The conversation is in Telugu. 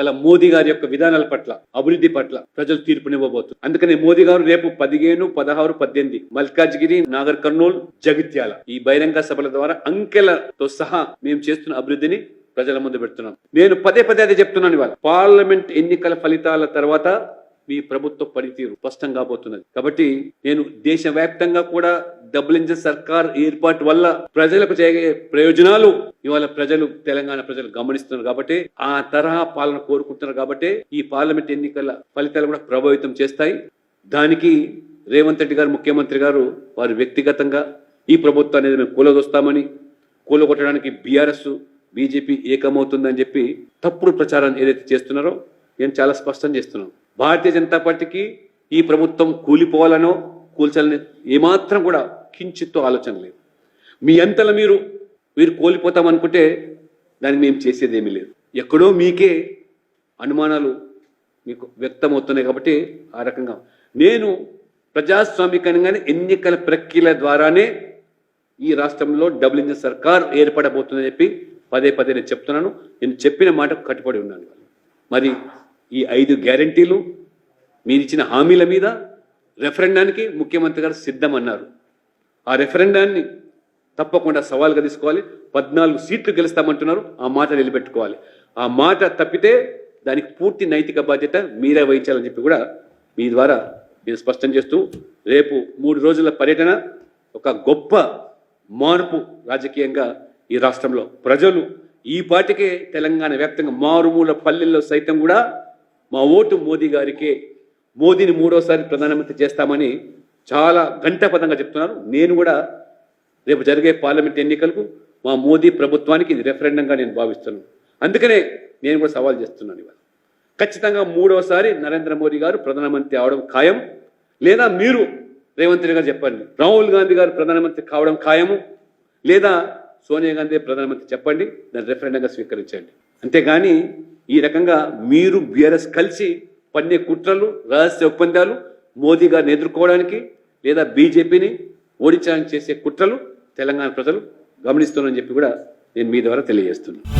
అలా మోదీ గారి యొక్క విధానాల పట్ల అభివృద్ధి పట్ల ప్రజలు తీర్పునివ్వబోతుంది అందుకని మోదీ గారు రేపు పదిహేను పదహారు పద్దెనిమిది మల్కాజ్గిరి నాగర్ కర్నూల్ జగిత్యాల ఈ బహిరంగ సభల ద్వారా అంకెలతో సహా మేము చేస్తున్న అభివృద్ధిని ప్రజల ముందు పెడుతున్నాం. నేను పదే పదే అదే చెప్తున్నాను ఇవాళ. పార్లమెంట్ ఎన్నికల ఫలితాల తర్వాత మీ ప్రభుత్వ పనితీరు స్పష్టం కాబోతున్నది. కాబట్టి నేను దేశవ్యాప్తంగా కూడా డబ్బులించే సర్కార్ ఏర్పాటు వల్ల ప్రజలకు జరిగే ప్రయోజనాలు ఇవాళ ప్రజలు తెలంగాణ ప్రజలు గమనిస్తున్నారు కాబట్టి ఆ తరహా పాలన కోరుకుంటున్నారు కాబట్టి ఈ పార్లమెంట్ ఎన్నికల ఫలితాలు కూడా ప్రభావితం చేస్తాయి. దానికి రేవంత్ రెడ్డి గారు ముఖ్యమంత్రి గారు వారు వ్యక్తిగతంగా ఈ ప్రభుత్వం అనేది మేము కూలదొస్తామని కూలగొట్టడానికి బీఆర్ఎస్ బీజేపీ ఏకమవుతుందని చెప్పి తప్పుడు ప్రచారం ఏదైతే చేస్తున్నారో నేను చాలా స్పష్టం చేస్తున్నాను. భారతీయ జనతా పార్టీకి ఈ ప్రభుత్వం కూలిపోవాలనో కూల్చాలని ఏమాత్రం కూడా కించిత్తు ఆలోచన లేదు. మీ అంతలో మీరు మీరు కోల్పోతామనుకుంటే దానికి మేము చేసేది ఏమీ లేదు. ఎక్కడో మీకే అనుమానాలు మీకు వ్యక్తమవుతున్నాయి కాబట్టి ఆ రకంగా. నేను ప్రజాస్వామికంగానే ఎన్నికల ప్రక్రియల ద్వారానే ఈ రాష్ట్రంలో డబుల్ ఇంజన్ సర్కార్ ఏర్పడబోతుందని చెప్పి పదే పదే నేను చెప్తున్నాను. నేను చెప్పిన మాటకు కట్టుబడి ఉన్నాను. మరి ఈ ఐదు గ్యారంటీలు మీరిచ్చిన హామీల మీద రెఫరెండానికి ముఖ్యమంత్రి గారు సిద్ధమన్నారు. ఆ రెఫరెండాన్ని తప్పకుండా సవాల్గా తీసుకోవాలి. పద్నాలుగు సీట్లు గెలుస్తామంటున్నారు. ఆ మాట నిలబెట్టుకోవాలి. ఆ మాట తప్పితే దానికి పూర్తి నైతిక బాధ్యత మీరే వహించాలని చెప్పి కూడా మీ ద్వారా నేను స్పష్టం చేస్తూ రేపు మూడు రోజుల పర్యటన ఒక గొప్ప మార్పు రాజకీయంగా ఈ రాష్ట్రంలో. ప్రజలు ఈ పాటికే తెలంగాణ వ్యాప్తంగా మారుమూల పల్లెల్లో సైతం కూడా మా ఓటు మోదీ గారికే మోదీని మూడోసారి ప్రధానమంత్రి చేస్తామని చాలా గంటపదంగా చెప్తున్నాను నేను కూడా రేపు జరిగే పార్లమెంట్ ఎన్నికలకు మా మోదీ ప్రభుత్వానికి ఇది రెఫరెండంగా నేను భావిస్తున్నాను. అందుకనే నేను కూడా సవాల్ చేస్తున్నాను ఇవాళ. ఖచ్చితంగా మూడవసారి నరేంద్ర మోదీ గారు ప్రధానమంత్రి అవడం ఖాయం. లేదా మీరు రేవంత్ రెడ్డి గారు చెప్పండి. రాహుల్ గాంధీ గారు ప్రధానమంత్రి కావడం ఖాయము. లేదా సోనియా గాంధీ ప్రధానమంత్రి చెప్పండి. దాన్ని రెఫరెండంగా స్వీకరించండి. అంతేగాని ఈ రకంగా మీరు బీఆర్ఎస్ కలిసి పన్నే కుట్రలు రహస్య ఒప్పందాలు మోదీ గారిని ఎదుర్కోవడానికి లేదా బీజేపీని ఓడించడానికి చేసే కుట్రలు తెలంగాణ ప్రజలు గమనిస్తున్నారని చెప్పి కూడా నేను మీ ద్వారా తెలియజేస్తున్నాను.